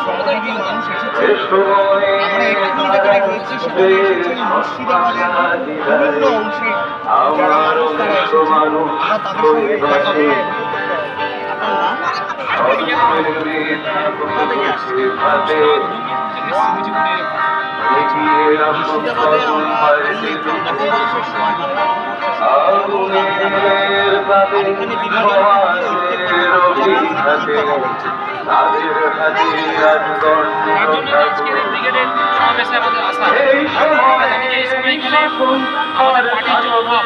শ্রমজীবী মানুষ এসেছে আমরা অংশে মানুষ আপনার নাম? কোথা থেকে আসছে আমাদের গেলে আমাদের পার্টির যে অভাব।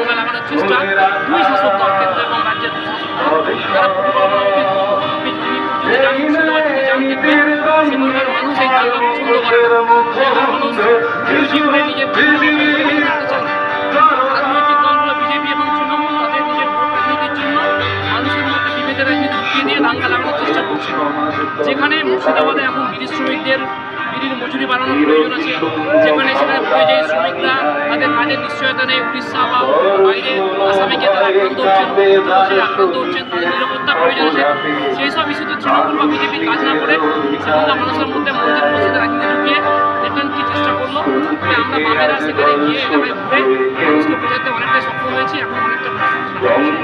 লাগানোর চেষ্টা দুই শাসক দল কেন্দ্র এবং রাজ্যের দুই শাসক দল তারা পরিকল্পনাভাবে ঢুকিয়ে দিয়ে দাঙ্গা লাগানোর চেষ্টা করছে। যেখানে মুর্শিদাবাদে এখন বিড়ি শ্রমিকদের, বিড়ির মজুরি বাড়ানোর প্রয়োজন আছে। যেখানে সেখানে পরিযায়ী শ্রমিকরা, তাদের কাজের নিশ্চয়তা নেই, উড়িষ্যা বা বাইরে আসামে গিয়ে তারা আক্রান্ত হচ্ছেন উত্তরপ্রদেশে আক্রান্ত হচ্ছেন, তাদের নিরাপত্তা প্রয়োজন আছে। সেই সব ইস্যুতে তৃণমূল বা বিজেপি কাজ না করে সেখানকার মানুষের মধ্যে মন্দির মসজিদে রাজনীতি ঢুকিয়ে দেখবেন কি চেষ্টা করল। আমরা বামেরা সেখানে গিয়ে এলাকায় ঘুরে মানুষকে বোঝাতে অনেকটাই সক্ষম হয়েছি। এখন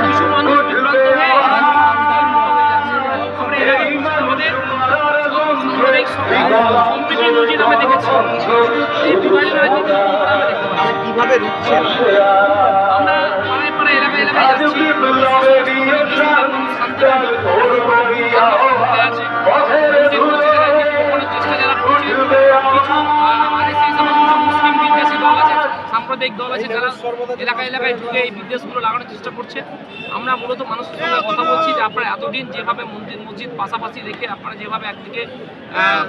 কিছু মানুষ বিভ্রান্ত হয়ে আমাদের সাম্প্রদায়িক সম্প্রীতি নজির আমরা দেখেছি এই বিভাজন রাজনীতি আমরা দেখতে পাচ্ছি কীভাবে রুখছেন আমরা পাড়ায় পাড়ায় এলাকায় এলাকায় সাম্প্রদায়িক দল আছে যারা এলাকায় এলাকায় ঢুকে এই বিদ্বেষগুলো লাগানোর চেষ্টা করছে। আমরা মূলত মানুষের সঙ্গে কথা বলছি যে আপনারা এতদিন যেভাবে মন্দির মসজিদ পাশাপাশি রেখে আপনারা যেভাবে একদিকে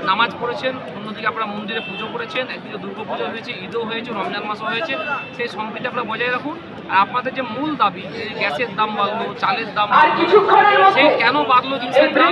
নামাজ পড়েছেন অন্যদিকে আপনারা মন্দিরে পুজো করেছেন একদিকে দুর্গা পুজো হয়েছে ঈদও হয়েছে রমজান মাসও হয়েছে সেই সম্প্রীতি আপনারা বজায় রাখুন। আর আপনাদের যে মূল দাবি যে গ্যাসের দাম বাড়লো চালের দাম বাড়লো সেই কেন বাড়লো জিনিসের দাম?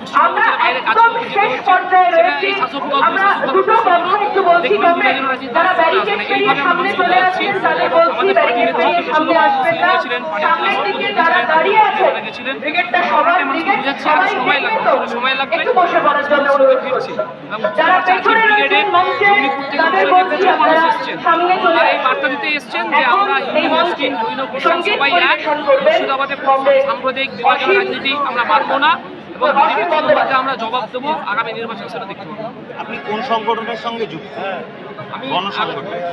জমিপুরের মানুষ বাইরে গিয়ে কেন আক্রান্ত হচ্ছে তারা কেন পশ্চিমবঙ্গের বাইরে কাজ করতে যেতে হচ্ছে সেটা এই শাসক দল দুই শাসক দল দেখবেন বিভাজন রাজনীতি এইভাবে আমরা মানুষকে বোঝাচ্ছি আমাদের পার্টির নেতৃত্ব কৃষ্ণবাবু ছিলেন পার্টির সভাপতি ছিলেন গেছিলেন আমরা মানুষকে বোঝাচ্ছি আর সময় লাগবে। আসলে সময় লাগবে সঙ্গে ফিরছি এবং চারটি ব্রিগেডে জঙ্গিপুর থেকে মুর্শিদাবাদে প্রচুর মানুষ এসছেন আর এই বার্তা দিতে এসছেন যে আমরা জৈন খ্রিস্টান সবাই এক। মুর্শিদাবাদে সাম্প্রদায়িক বিভাজন রাজনীতি আমরা মানবো না। এবং আমরা জবাব দেবো আগামী নির্বাচন সেটা দেখতে পাবো। আপনি কোন সংগঠনের সঙ্গে যুক্ত? আমি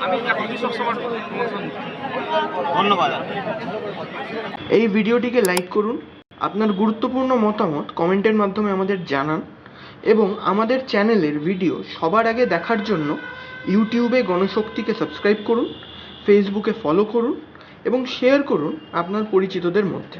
আমি এখন কৃষক সভার ধন্যবাদ। এই ভিডিওটিকে লাইক করুন আপনার গুরুত্বপূর্ণ মতামত কমেন্টের মাধ্যমে আমাদের জানান এবং আমাদের চ্যানেলের ভিডিও সবার আগে দেখার জন্য ইউটিউবে গণশক্তিকে সাবস্ক্রাইব করুন ফেসবুকে ফলো করুন এবং শেয়ার করুন আপনার পরিচিতদের মধ্যে।